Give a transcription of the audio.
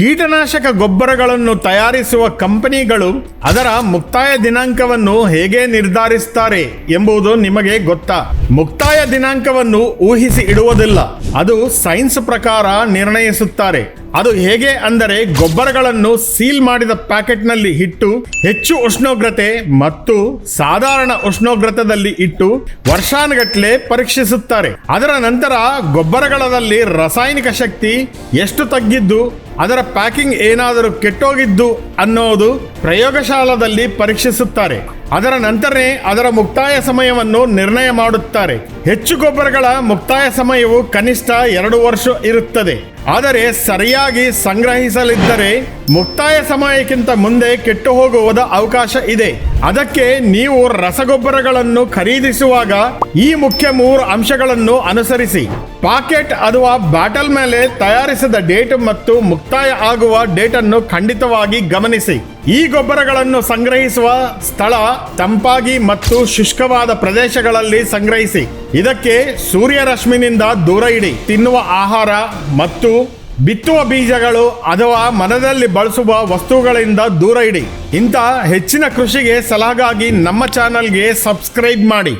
ಕೀಟನಾಶಕ ಗೊಬ್ಬರಗಳನ್ನು ತಯಾರಿಸುವ ಕಂಪನಿಗಳು ಅದರ ಮುಕ್ತಾಯ ದಿನಾಂಕವನ್ನು ಹೇಗೆ ನಿರ್ಧರಿಸುತ್ತಾರೆ ಎಂಬುದು ನಿಮಗೆ ಗೊತ್ತಾ? ಮುಕ್ತಾಯ ದಿನಾಂಕವನ್ನು ಊಹಿಸಿ ಇಡುವುದಿಲ್ಲ. ಅದು ಸೈನ್ಸ್ ಪ್ರಕಾರ ನಿರ್ಣಯಿಸುತ್ತಾರೆ. ಅದು ಹೇಗೆ ಅಂದರೆ ಗೊಬ್ಬರಗಳನ್ನು ಸೀಲ್ ಮಾಡಿದ ಪ್ಯಾಕೆಟ್ನಲ್ಲಿ ಇಟ್ಟು ಹೆಚ್ಚು ಉಷ್ಣೋಗ್ರತೆ ಮತ್ತು ಸಾಧಾರಣ ಉಷ್ಣೋಗ್ರತದಲ್ಲಿ ಇಟ್ಟು ವರ್ಷಾನುಗಟ್ಲೆ ಪರೀಕ್ಷಿಸುತ್ತಾರೆ. ಅದರ ನಂತರ ಗೊಬ್ಬರಗಳಲ್ಲಿ ರಾಸಾಯನಿಕ ಶಕ್ತಿ ಎಷ್ಟು ತಗ್ಗಿದ್ದು, ಅದರ ಪ್ಯಾಕಿಂಗ್ ಏನಾದರೂ ಕೆಟ್ಟೋಗಿದ್ದು ಅನ್ನೋದು ಪ್ರಯೋಗಶಾಲದಲ್ಲಿ ಪರೀಕ್ಷಿಸುತ್ತಾರೆ. ಅದರ ನಂತರನೇ ಅದರ ಮುಕ್ತಾಯ ಸಮಯವನ್ನು ನಿರ್ಣಯ ಮಾಡುತ್ತಾರೆ. ಹೆಚ್ಚು ಗೊಬ್ಬರಗಳ ಮುಕ್ತಾಯ ಸಮಯವು ಕನಿಷ್ಠ ಎರಡು ವರ್ಷ ಇರುತ್ತದೆ. ಆದರೆ ಸರಿಯಾಗಿ ಸಂಗ್ರಹಿಸಲಿದ್ದರೆ ಮುಕ್ತಾಯ ಸಮಯಕ್ಕಿಂತ ಮುಂದೆ ಕೆಟ್ಟು ಹೋಗುವುದ ಅವಕಾಶ ಇದೆ. ಅದಕ್ಕೆ ನೀವು ರಸಗೊಬ್ಬರಗಳನ್ನು ಖರೀದಿಸುವಾಗ ಈ ಮುಖ್ಯ ಮೂರು ಅಂಶಗಳನ್ನು ಅನುಸರಿಸಿ. ಪಾಕೆಟ್ ಅಥವಾ ಬಾಟಲ್ ಮೇಲೆ ತಯಾರಿಸಿದ ಡೇಟ್ ಮತ್ತು ಮುಕ್ತಾಯ ಆಗುವ ಡೇಟ್ ಅನ್ನು ಖಂಡಿತವಾಗಿ ಗಮನಿಸಿ. ಈ ಗೊಬ್ಬರಗಳನ್ನು ಸಂಗ್ರಹಿಸುವ ಸ್ಥಳ, ತಂಪಾಗಿ ಮತ್ತು ಶುಷ್ಕವಾದ ಪ್ರದೇಶಗಳಲ್ಲಿ ಸಂಗ್ರಹಿಸಿ. ಇದಕ್ಕೆ ಸೂರ್ಯರಶ್ಮಿನಿಂದ ದೂರ ಇಡಿ. ತಿನ್ನುವ ಆಹಾರ ಮತ್ತು ಬಿತ್ತುವ ಬೀಜಗಳು ಅಥವಾ ಮನದಲ್ಲಿ ಬಳಸುವ ವಸ್ತುಗಳಿಂದ ದೂರ ಇಡಿ. ಇಂಥ ಹೆಚ್ಚಿನ ಕೃಷಿಗೆ ಸಲಹಾಗಿ ನಮ್ಮ ಚಾನಲ್ಗೆ ಸಬ್ಸ್ಕ್ರೈಬ್ ಮಾಡಿ.